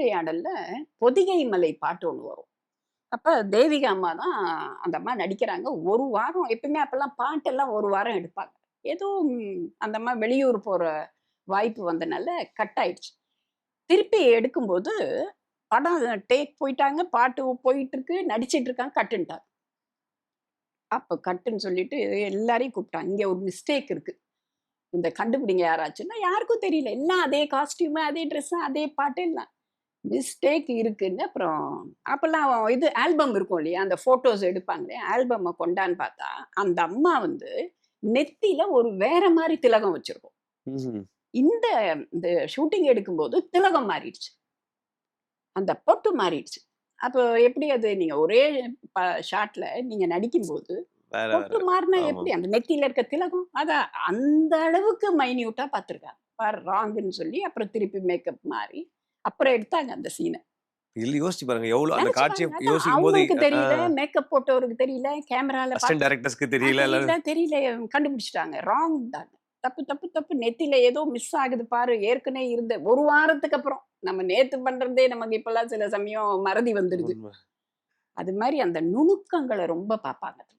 திருவிளையாடல்ல பொதிகை மலை பாட்டு ஒன்று வரும். அப்ப தேவிகா அம்மா தான் அந்த அம்மா நடிக்கிறாங்க. ஒரு வாரம் எப்பயுமே அப்பெல்லாம் பாட்டெல்லாம் ஒரு வாரம் எடுப்பாங்க. ஏதோ அந்த அம்மா வெளியூர் போற வாய்ப்பு வந்தனால கட் ஆயிடுச்சு. திருப்பி எடுக்கும்போது படம் டேக் போயிட்டாங்க. பாட்டு போயிட்டு இருக்கு நடிச்சிட்டு இருக்காங்க. கட்டுன்ட்டாங்க அப்ப கட்டுன்னு சொல்லிட்டு எல்லாரையும் கூப்பிட்டாங்க. இங்க ஒரு மிஸ்டேக் இருக்கு. இந்த கண்டுபிடிங்க யாராச்சுன்னா யாருக்கும் தெரியல. எல்லாம் அதே காஸ்டியூமு அதே ட்ரெஸ்ஸு அதே பாட்டு எல்லாம். மிஸ்டேக் இருக்குன்னு அப்புறம் அப்பெல்லாம் இது ஆல்பம் இருக்கும் இல்லையா? அந்த போட்டோஸ் எடுப்பாங்களே ஆல்பமை கொண்டான்னு பார்த்தா அந்த அம்மா வந்து நெத்தியில ஒரு வேற மாதிரி திலகம் வச்சிருக்கும். இந்த இந்த ஷூட்டிங் எடுக்கும்போது திலகம் மாறிடுச்சு. அந்த பொட்டு மாறிடுச்சு. அப்போ எப்படி அது? நீங்க ஒரே ஷாட்ல நீங்க நடிக்கும்போது பொட்டு மாறினா. எப்படி? அந்த நெத்தியில இருக்க திலகம்? அதான் அந்த அளவுக்கு மைன்யூட்டா பார்த்துருக்காங்க. பார் ராங்குன்னு சொல்லி அப்புறம் திருப்பி மேக்கப் மாறி அப்புறம் எடுத்தாங்க அந்த சீனை. இதுல யோசிச்சு பாருங்க எவ்வளவு அந்த காட்சியை யோசிக்கும் போது அவங்களுக்கு தெரியல மேக்கப் போட்டவருக்கு தெரியல கேமரால அசிஸ்டன்ட் டைரக்டர்ஸ்க்கு தெரியல தெரியல கண்டுபிடிச்சிட்டாங்க ராங் தாங்க. தப்பு தப்பு தப்பு நெத்தில ஏதோ மிஸ் ஆகுது பாரு ஏற்கனவே இருந்த ஒரு வாரத்துக்கு அப்புறம் நம்ம நேத்து பண்றதே நமக்கு இப்பெல்லாம் சில சமயம் மறதி வந்துடுது. அது மாதிரி அந்த நுணுக்கங்களை ரொம்ப பார்ப்பாங்க.